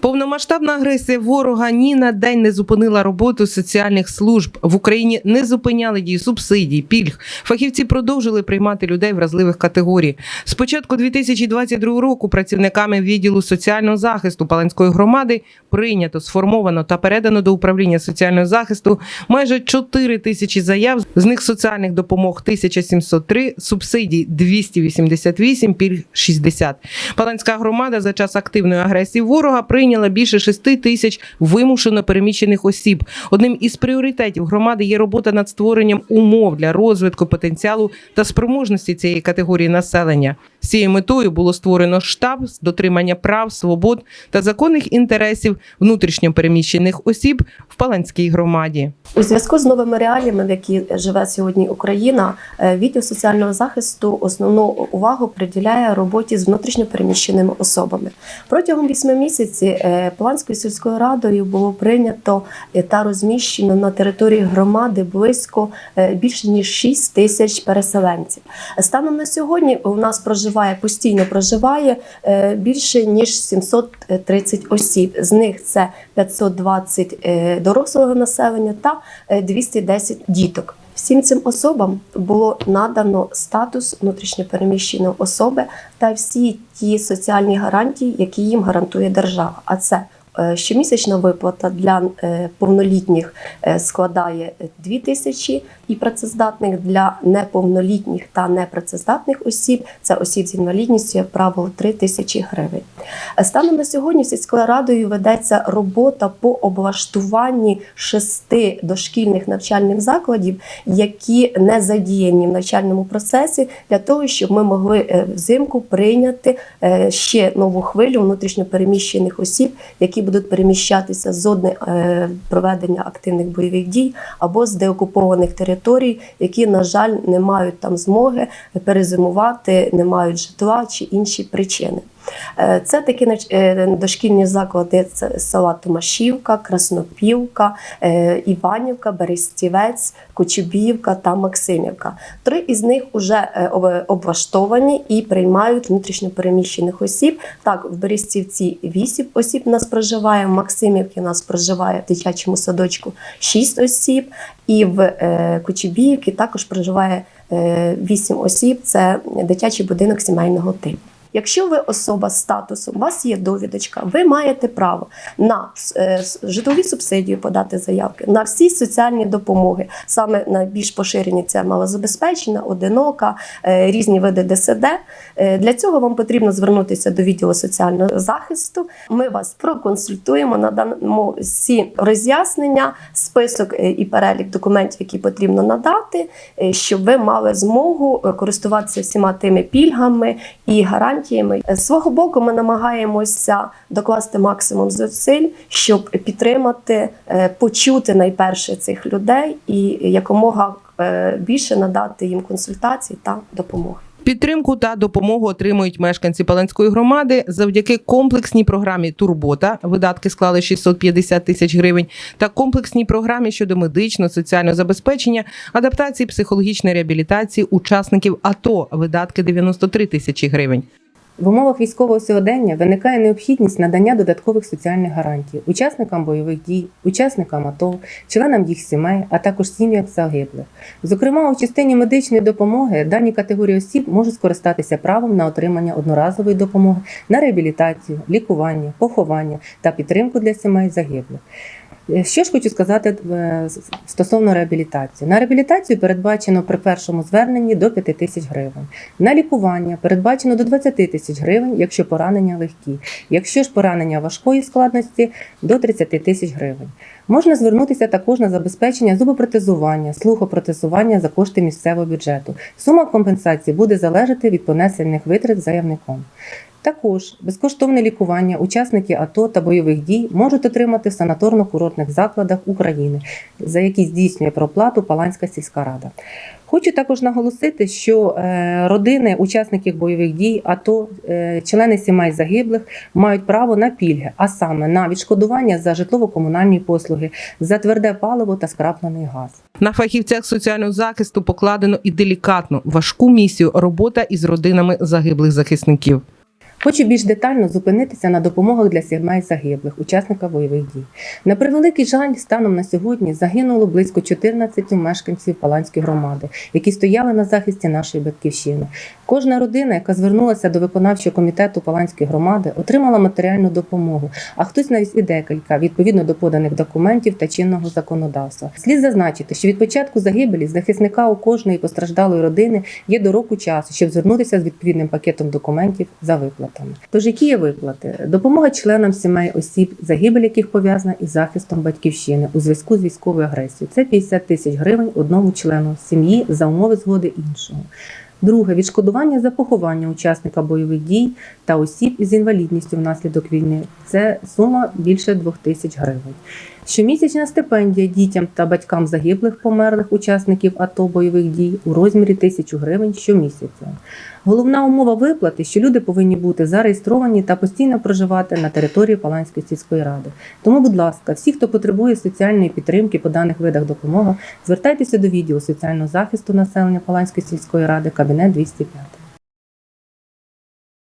Повномасштабна агресія ворога ні на день не зупинила роботу соціальних служб. В Україні не зупиняли дії субсидій, пільг. Фахівці продовжили приймати людей вразливих категорій. З початку 2022 року працівниками відділу соціального захисту Паланської громади прийнято, сформовано та передано до управління соціального захисту майже 4 тисячі заяв. З них соціальних допомог 1703, субсидій 288, пільг 60. Паланська громада за час активної агресії ворога прийняла більше 6 тисяч вимушено переміщених осіб. Одним із пріоритетів громади є робота над створенням умов для розвитку потенціалу та спроможності цієї категорії населення. Цією метою було створено штаб з дотримання прав, свобод та законних інтересів внутрішньо переміщених осіб в Паланській громаді. У зв'язку з новими реаліями, в які живе сьогодні Україна, е, відділ соціального захисту основну увагу приділяє роботі з внутрішньо переміщеними особами. Протягом вісьми місяців е, Поланською сільською радою було прийнято е, та розміщено на території громади близько більше ніж 6 тисяч переселенців. Станом на сьогодні у нас проживає постійно проживає е, більше ніж 730 осіб. З них це 520 е, дорослого населення та е, 210 діток. Всім цим особам було надано статус внутрішньопереміщеної особи та всі ті соціальні гарантії, які їм гарантує держава. А це е, щомісячна виплата для е, повнолітніх е, складає 2 тисячі і працездатних для неповнолітніх та непрацездатних осіб, це осіб з інвалідністю, як правило, 3 тисячі гривень. Е, Станом на сьогодні сільською радою ведеться робота по облаштуванні шести дошкільних навчальних закладів, які не задіяні в навчальному процесі, для того, щоб ми могли е, взимку прийняти е, ще нову хвилю внутрішньопереміщених осіб, які будуть переміщатися з зони е, проведення активних бойових дій або з деокупованих територій, які, на жаль, не мають там змоги перезимувати, не мають житла чи інші причини. Е, Це такі е, дошкільні заклади це села Томашівка, Краснопівка, е, Іванівка, Берестівець, Кочубіївка та Максимівка. Три із них вже облаштовані і приймають внутрішньопереміщених осіб. Так, в Берестівці 8 осіб нас проживає, в Максимівці нас проживає в дитячому садочку 6 осіб, і в Кочубіївці також проживає 8 осіб. Це дитячий будинок сімейного типу. Якщо ви особа з статусом, у вас є довідочка, ви маєте право на е, житлові субсидії подати заявки, на всі соціальні допомоги. Саме найбільш поширені це малозабезпечена, одинока, е, різні види ДСД. Е, Для цього вам потрібно звернутися до відділу соціального захисту. Ми вас проконсультуємо, надамо всі роз'яснення, список і перелік документів, які потрібно надати, щоб ви мали змогу користуватися всіма тими пільгами і гарантіями. Е, З свого боку, ми намагаємося докласти максимум зусиль, щоб підтримати, е, почути найперше цих людей і якомога е, більше надати їм консультацій та допомоги. Підтримку та допомогу отримують мешканці Паланської громади завдяки комплексній програмі Турбота. Видатки склали 650 тисяч гривень, та комплексній програмі щодо медичного соціального забезпечення, адаптації психологічної реабілітації учасників АТО. Видатки 93 тисячі гривень. В умовах військового сьогодення виникає необхідність надання додаткових соціальних гарантій учасникам бойових дій, учасникам АТО, членам їх сімей, а також сім'ям загиблих. Зокрема, у частині медичної допомоги дані категорії осіб можуть скористатися правом на отримання одноразової допомоги на реабілітацію, лікування, поховання та підтримку для сімей загиблих. Що ж хочу сказати е, стосовно реабілітації. На реабілітацію передбачено при першому зверненні до 5 тисяч гривень. На лікування передбачено до 20 тисяч гривень, якщо поранення легкі. Якщо ж поранення важкої складності до 30 тисяч гривень. Можна звернутися також на забезпечення зубопротезування, слухопротезування за кошти місцевого бюджету. Сума компенсації буде залежати від понесених витрат заявником. Також безкоштовне лікування учасники АТО та бойових дій можуть отримати в санаторно-курортних закладах України, за які здійснює проплату Паланська сільська рада. Хочу також наголосити, що е, родини учасників бойових дій, АТО, е, члени сімей загиблих мають право на пільги, а саме на відшкодування за житлово-комунальні послуги, за тверде паливо та скраплений газ. На фахівцях соціального захисту покладено і делікатну важку місію робота із родинами загиблих захисників. Хочу більш детально зупинитися на допомогах для сімей загиблих, учасника бойових дій. На превеликий жаль, станом на сьогодні загинуло близько 14 мешканців Паланської громади, які стояли на захисті нашої батьківщини. Кожна родина, яка звернулася до виконавчого комітету Паланської громади, отримала матеріальну допомогу, а хтось навіть і декілька відповідно до поданих документів та чинного законодавства. Слід зазначити, що від початку загибелі захисника у кожної постраждалої родини є до року часу, щоб звернутися з відповідним пакетом документів за виплатами. Тож які є виплати? Допомога членам сімей осіб, загибель яких пов'язана із захистом батьківщини у зв'язку з військовою агресією. Це 50 тисяч гривень одному члену сім'ї за умови згоди іншого. Друге відшкодування за поховання учасника бойових дій та осіб із інвалідністю внаслідок війни. Це сума більше 2 тисяч гривень. Щомісячна стипендія дітям та батькам загиблих померлих учасників АТО бойових дій у розмірі 1000 гривень щомісяця. Головна умова виплати, що люди повинні бути зареєстровані та постійно проживати на території Паланської сільської ради. Тому, будь ласка, всі, хто потребує соціальної підтримки по даних видах допомоги, звертайтеся до відділу соціального захисту населення Паланської сільської ради, кабінет 205.